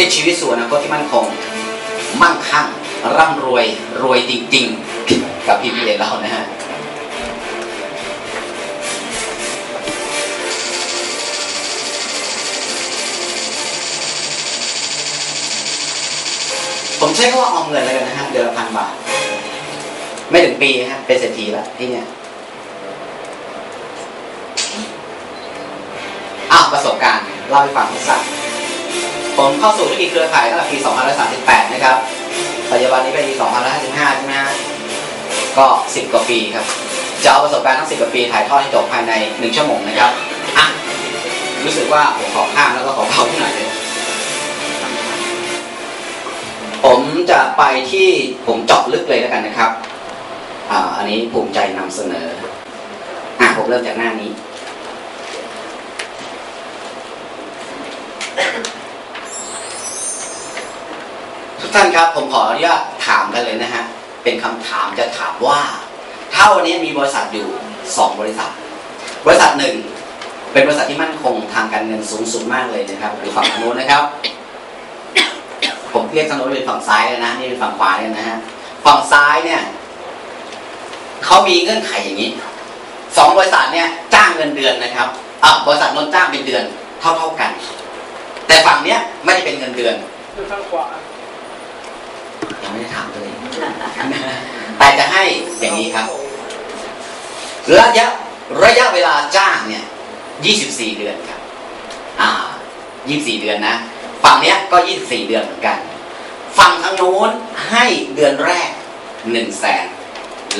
พลิกชีวิตสู่อนาคตที่มั่นคง มั่งคั่ง ร่ำรวย รวยจริงๆกับพี่พีเอเรานะฮะผมใช้คำว่าออมเงินเลยกันนะฮะเดือนละพันบาท ไม่ถึงปีนะฮะเป็นเศรษฐีแล้วที่เนี่ยอ้าวประสบการณ์เล่าให้ฟังสั้น ผมเข้าสู่ธุรกิจเครือข่ายตั้งแต่ปี 2538 นะครับ ปัจจุบันนี้เป็นปี 2555 ใช่ไหมฮะ ก็ 10 กว่าปีครับ จะเอาประสบการณ์ทั้ง 10 กว่าปีถ่ายทอดให้จบภายใน 1 ชั่วโมงนะครับ อะ รู้สึกว่าผมขอข้ามแล้วก็ขอเบาหน่อยเลยผมจะไปที่ผมเจาะลึกเลยแล้วกันนะครับ อ่า อันนี้ภูมิใจนำเสนอ อะ ผมเริ่มจากหน้านี้ กท่านครับผมขออนุญาตถามกันเลยนะฮะเป็นคำถามจะถามว่าถ้าวันนี้มีบริษัทอยู่สองบริษัท บริษัทหนึ่งเป็นบริษัทที่มั่นคงทางการเงินสูงสุดมากเลยนะครับอยู่ฝั่งโน้นนะครับ ผมเรียกทางโน้นเป็นฝั่งซ้ายเลยนะนี่เป็นฝั่งขวาเนี่ยนะฮะฝั่งซ้ายเนี่ยเขามีเงื่อนไขอย่างนี้สองบริษัทเนี่ยจ้างเงินเดือนนะครับอ่าบริษัทนนจ้างเป็นเดือนเท่าเท่ากัน แต่ฝั่งเนี้ยไม่ได้เป็นเงินเดือนอยู่ข้างขวา ยังไม่ได้ถามเลยแต่จะให้อย่างนี้ครับ ระยะระยะเวลาจ้างเนี่ย24เดือนครับ อ่า24เดือนนะ ฝั่งเนี้ยก็24เดือนเหมือนกัน ฝั่งทางโน้นให้เดือนแรก1แสน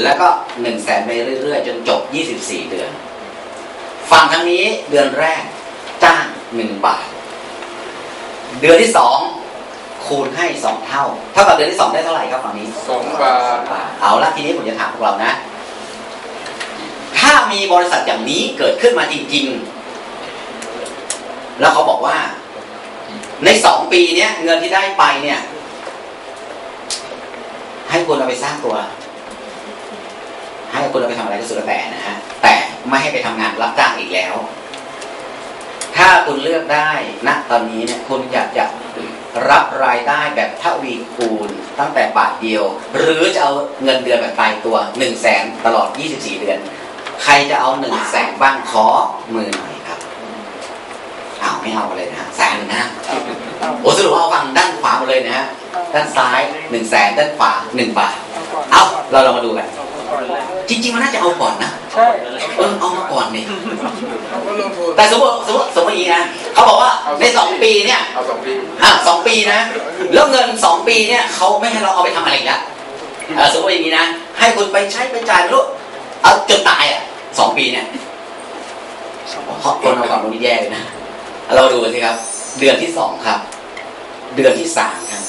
แล้วก็1แสนไปเรื่อยๆ จนจบ24เดือน ฝั่งทางนี้เดือนแรกจ้าง1บาท เดือนที่2 คูณให้2เท่า เท่ากับเดือนที่2ได้เท่าไหร่ครับฝั่งนี้สองบาทเอาละทีนี้ผมจะถามพวกเรานะ ถ้ามีบริษัทอย่างนี้เกิดขึ้นมาจริง ๆ แล้วเขาบอกว่า ในสองปีเนี้ยเงินที่ได้ไปเนี่ย ให้คุณเอาไปสร้างตัว ให้คุณเอาไปทำอะไรก็สุดแล้วแต่นะฮะแต่ไม่ให้ไปทำงานรับจ้างอีกแล้ว ถ้าคุณเลือกได้ณตอนนี้เนี่ยคุณอยากจะ รับรายได้แบบทวีคูณตั้งแต่บาทเดียว หรือจะเอาเงินเดือนแบบตายตัว1นึ่งแสนตลอด 24 เดือน ใครจะเอา1นึ่งแสนบ้างขอมือหน่อยครับเอาไม่เอาเลยนะแสนนะเอาโอ้สรุปว่าเอาฟังด้านขวาหมดเลยนะฮะด้านซ้าย1นึ่งแสนด้านขวา1บาทเอาเอาเราลองมาดูกัน จริง ๆ มันน่าจะเอาก่อนนะใช่ นนี่เขาก็ลงทุนแต่สมมติสมมติสมมติอย่างนี้นะเขาบอกว่าในสองปีเนี่ยเอาสองปีอะสองปีนะ แล้วเงินสองปีเนี่ยเขาไม่ให้เราเอาไปทำอะไรอีกแล้วเออสมมติอย่างนี้นะ ให้คุณไปใช้ไปจ่ายไม่รู้เอาจนตายอะสองปีเนี่ยเพราะคนเอาความรู้นี่แย่เลยนะ เราดูสิครับ เดือนที่สองครับ เดือนที่สามครับ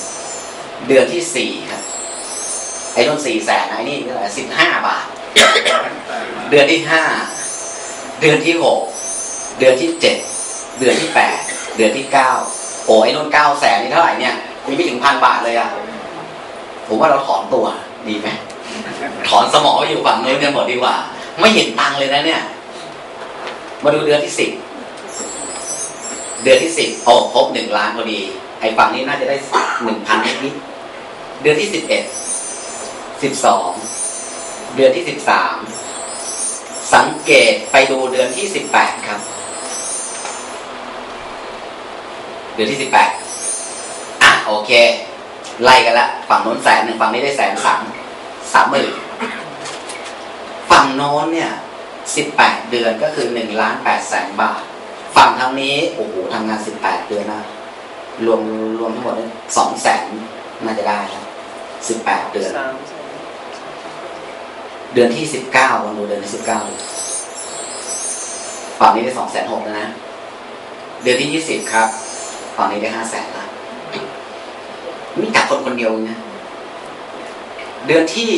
เดือนที่สี่ครับไอ้ต้นสี่แสนนะไอ้นี่เท่าไหร่สิบห้าบาท เดือนที่ห้า เดือนที่หกเดือนที่เจ็ดเดือนที่แปดเดือนที่เก้าโอ้ไอ้นุ่นเก้าแสนนี่เท่าไหร่เนี่ยมีไม่ถึงพันบาทเลยอะผมว่าเราถอนตัวดีไหมถอนสมองไปอยู่ฝั่งนู้นกันหมดดีกว่า ไม่เห็นตังเลยนะเนี่ย มาดูเดือนที่สิบเดือนที่สิบโอ้ครบหนึ่งล้านพอดี ไอ้ฝั่งนี้น่าจะได้หนึ่งพันนิดๆเดือนที่สิบเอ็ดสิบสองเดือนที่สิบสาม สังเกตไปดูเดือนที่สิบแปดครับ เดือนที่สิบแปดอะโอเค ไล่กันละ ฝั่งโน้นแสนหนึ่งฝั่งนี้ได้แสนสามสามหมื่นฝั่งโน้นเนี่ยสิบแปดเดือนก็คือหนึ่งล้านแปดแสนบาท ฝั่งทางนี้โอ้โหทำงานสิบแปดเดือนนะรวมรวมทั้งหมดสองแสนน่าจะได้แล้วสิบแปดเดือน เดือนที่สิบเก้าลองดูเดือนที่สิบเก้าฝั่งนี้ได้สองแสนหกแล้วนะ เดือนที่ยี่สิบครับฝั่งนี้ได้ห้าแสนละมีแต่คนคนเดียวเองนะเดือนที่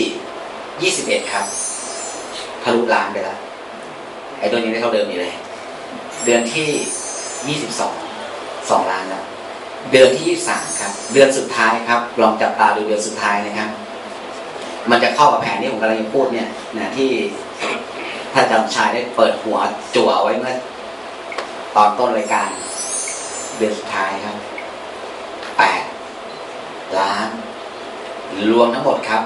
ยี่สิบเอ็ดครับทะลุล้านไปแล้วไอ้ตัวนี้ได้เท่าเดิมอยู่เลย เดือนที่ยี่สิบสองสองล้านแล้วเดือนที่ยี่สามครับ เดือนสุดท้ายครับ ลองจับตาดูเดือนสุดท้ายนะครับ มันจะเข้ากับแผนที่ผมกำลังจะพูดเนี่ยนะที่ท่านจารย์ชายได้เปิดหัวจั่วไว้เมื่อตอนต้นรายการเดือนสุดท้ายครับไปดล้าน รวมทั้งหมดครับ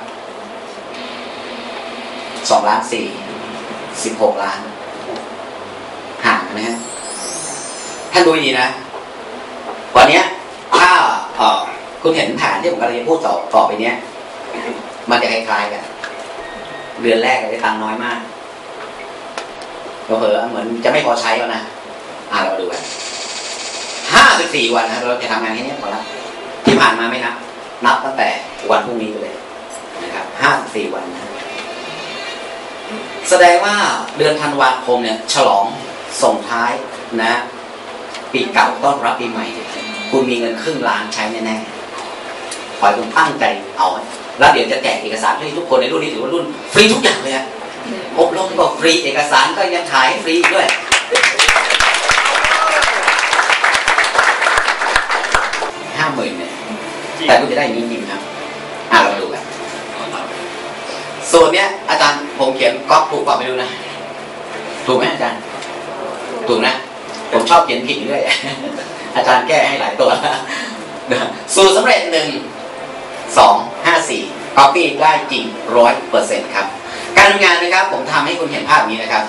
สองล้านสี่สิบหกล้าน ห่างนะฮะท่านดูดีนะวันเนี้ยถ้าคุณเห็นแผนที่ผมกำลังจะพูดต่อต่อไปเนี้ย มันจะคล้ายๆกันเดือนแรกได้ตังน้อยมากเราเผลอเหมือนจะไม่พอใช้แล้วนะอ่าเรามาดูกันห้าสิบสี่วันนะเราจะทำงานแค่นี้พอละที่ผ่านมาไม่นับนับตั้งแต่วันพรุ่งนี้ไปเลยนะครับห้าสิบสี่วันนะแสดงว่าเดือนธันวาคมเนี่ย ฉลองส่งท้ายนะ ปีเก่าต้อนรับปีใหม่ คุณมีเงินครึ่งล้านใช้แน่ๆ ขอให้คุณตั้งใจเอาแล้วเดี๋ยวจะแจกเอกสารให้ทุกคนในรุ่นนี้ถือว่ารุ่นฟรีทุกอย่างเลยอะอบรมก็ฟรีเอกสารก็ยังถ่ายฟรีด้วยห้าหมื่นเนี่ยแต่คุณจะได้อย่างนี้จริงๆครับอะเรามาดูกันส่วนเนี้ยอาจารย์ผมเขียนก๊อปถูกเปล่าไม่รู้นะถูกไหมอาจารย์ถูกนะ ผมชอบเขียนผิดด้วยอาจารย์แก้ให้หลายตัวสูตรสำเร็จหนึ่ง สองห้าสี่ก๊อปปี้ได้จริงร้อยเปอร์เซ็นต์ครับ การทำงานนะครับผมทำให้คุณเห็นภาพนี้นะครับ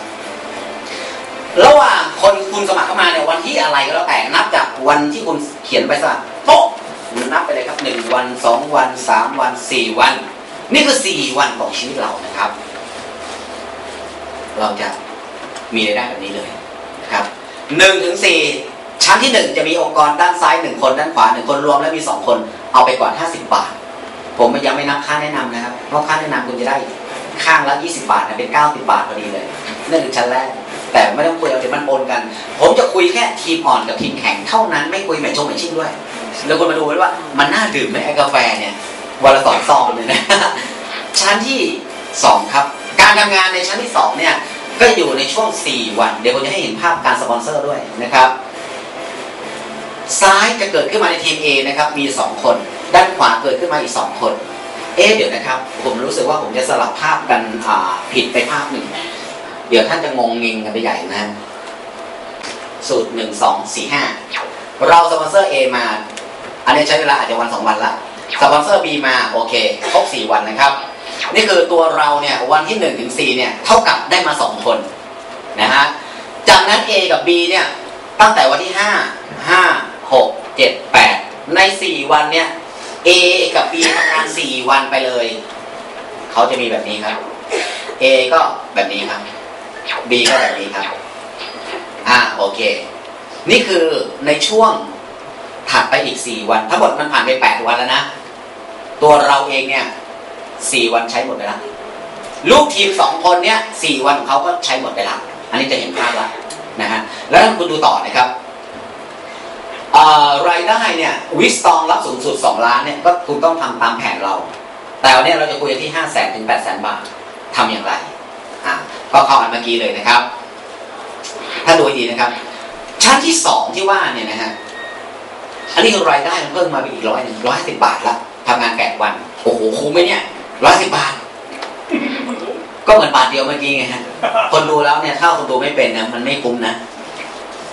ระหว่างคนคุณสมัครเข้ามาเนี่ยวันที่อะไรก็แล้วแต่นับจากวันที่คุณเขียนไปสมัครโป๊ะนับไปเลยครับหนึ่งวันสองวันสามวันสี่วัน นี่คือสี่วันของชีวิตเรานะครับ เราจะมีรายได้แบบนี้เลยนะครับหนึ่งถึงสี่ชั้นที่หนึ่งจะมีองค์กรด้านซ้ายหนึ่งคนด้านขวาหนึ่งคนรวมแล้วมีสองคน เอาไปก่อนห้าสิบบาท ผมยังไม่นับค่าแนะนำนะครับ เพราะค่าแนะนำคุณจะได้ข้างละยี่สิบาทนะเป็นเก้าสิบาทพอดีเลยนั่นคือชั้นแรก แต่ไม่ต้องคุยเอาเดี๋ยวมันปนกัน ผมจะคุยแค่ทีมอ่อนกับทีมแข็งเท่านั้นไม่คุยแมทชงแมทชิ่งด้วย แล้วคุณมาดูว้ว่ามันน่าดื่มไหมกาแฟเนี่ยวันละสองซองเลยนะชั้นที่สองครับการทำงานในชั้นที่สองเนี่ยก็อยู่ในช่วงสี่วัน เดี๋ยวผมจะให้เห็นภาพการสปอนเซอร์ด้วยนะครับ ซ้ายจะเกิดขึ้นมาในทีม A นะครับมีสองคน ด้านขวาเกิดขึ้นมาอีกสองคน เอ๊ะเดี๋ยวนะครับ ผมรู้สึกว่าผมจะสลับภาพกันผิดไปภาพหนึ่ง เดี๋ยวท่านจะงงเงงกันไปใหญ่นะสูตรหนึ่งสองสี่ห้าเราสปอนเซอร์ A มา อันนี้ใช้เวลาอาจจะวันสองวันละสปอนเซอร์ B มาโอเคครบสี่วันนะครับ นี่คือตัวเราเนี่ยวันที่หนึ่งถึงสี่เนี่ยเท่ากับได้มาสองคนนะฮะจากนั้น A กับ B เนี่ยตั้งแต่วันที่ห้าห้าหกเจ็ดแปดในสี่วันเนี่ย A กับ B ทำงานสี่วันไปเลย เขาจะมีแบบนี้ครับ A ก็แบบนี้ครับ B ก็แบบนี้ครับ อ่าโอเค นี่คือในช่วงถัดไปอีกสี่วัน ทั้งหมดมันผ่านไปแปดวันแล้วนะ ตัวเราเองเนี่ยสี่วันใช้หมดไปแล้วลูกทีมสองคนเนี่ยสี่วันของเขาก็ใช้หมดไปแล้วอันนี้จะเห็นภาพแล้วนะฮะ แล้วคุณดูต่อนะครับ รายได้เนี่ยวิสตองรับสูงสุดสองล้านเนี่ยก็คุณต้องทำตามแผนเรา แต่วันนี้เราจะคุยที่ห้าแสนถึงแปดแสนบาททำอย่างไรอะก็เข้าอันเมื่อกี้เลยนะครับ ถ้าดูดีนะครับ ชั้นที่สองที่ว่าเนี่ยนะฮะอันนี้คือรายได้มันเพิ่มมาไปอีกร้อยหนึ่งร้อยสิบบาทละทำงานแปดวัน โอ้โหคุ้มไหมเนี่ยร้อยสิบบาท ก็เหมือนบาทเดียวเมื่อกี้ไงฮะคนดูแล้วเนี่ยถ้าคนดูไม่เป็นนะมันไม่คุ้มนะ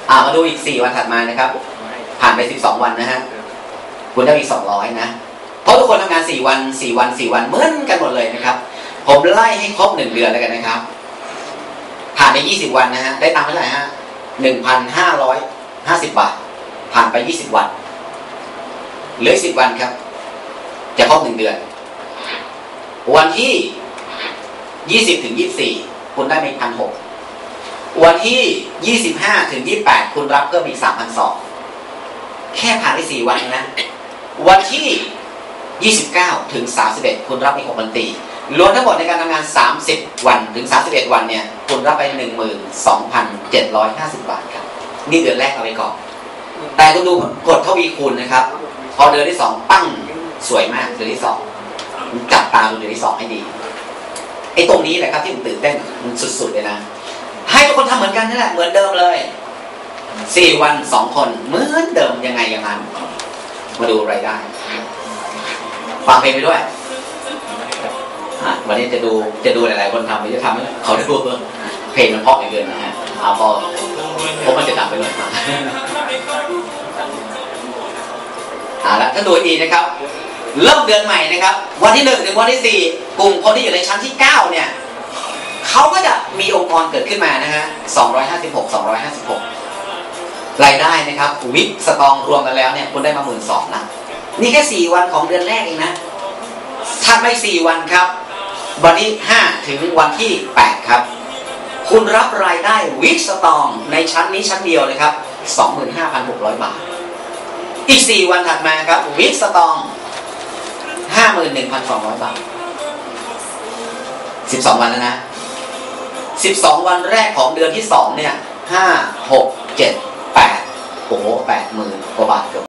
อ่ามาดูอีกสี่วันถัดมานะครับ ผ่านไปสิบสองวันนะฮะคุณได้อีกสองร้อยนะเพราะทุกคนทำงานสี่วันสี่วันสี่วันเหมือนกันหมดเลยนะครับ ผมไล่ให้ครบหนึ่งเดือนแล้วกันนะครับ ผ่านไปยี่สิบวันนะฮะได้ตังค์เท่าไหร่ฮะหนึ่งพันห้าร้อยห้าสิบบาท ผ่านไปยี่สิบวันเหลือสิบวันครับ จะครบหนึ่งเดือน วันที่ยี่สิบถึงยี่สี่คุณได้ไปพันหกวันที่ยี่สิบห้าถึงยี่แปดคุณรับเพิ่มอีกสามพันสอง แค่ผ่านไปสี่วันนะ วันที่ยี่สิบเก้าถึงสามสิบเอ็ดคุณรับอีกหกพันตีรวมทั้งหมดในการทำงานสามสิบวันถึงสามสิบเอ็ดวันเนี่ย คุณรับไปหนึ่งหมื่นสองพันเจ็ดร้อยห้าสิบบาทครับ นี่เดือนแรกเอาไปก่อน แต่คุณดูกดทวีคูณนะครับ พอเดือนที่สองปั้งสวยมากเดือนที่สองจับตาดูเดือนที่สองให้ดีไอ้ตรงนี้แหละครับที่ผมตื่นเต้นมันสุดๆเลยนะ ให้ทุกคนทำเหมือนกันนั่นแหละเหมือนเดิมเลย สี่วันสองคนเหมือนเดิมยังไงอย่างนั้น มาดูรายได้ฟังเพลงไปด้วยวันนี้จะดูจะดูหลาย ๆ คนทำจะทำให้เขาดูเพลงมันเพราะอย่างเกินนะฮะเอาพอผมมันจะดับไปหน่อยมาเอาละถ้าดูดีนะครับ เริ่มเดือนใหม่นะครับ วันที่หนึ่งถึงวันที่สี่กลุ่มคนที่อยู่ในชั้นที่เก้าเนี่ยเขาก็จะมีองค์กรเกิดขึ้นมานะฮะ256 256ราย รายได้นะครับวิกสตองรวมกันแล้วเนี่ยคุณได้มาหมื่นสองละนี่แค่สี่วันของเดือนแรกเองนะถัดไปสี่วันครับ วันที่ห้าถึงวันที่แปดครับ คุณรับรายได้วิกสตองในชั้นนี้ชั้นเดียวเลยครับ25,600บาท อีก4วันถัดมาครับวิกสตอง51,200บาท12วันแล้วนะ12วันแรกของเดือนที่2เนี่ย5 6 7 8 โอ้โหแปดหมื่นกว่าบาทเกือบ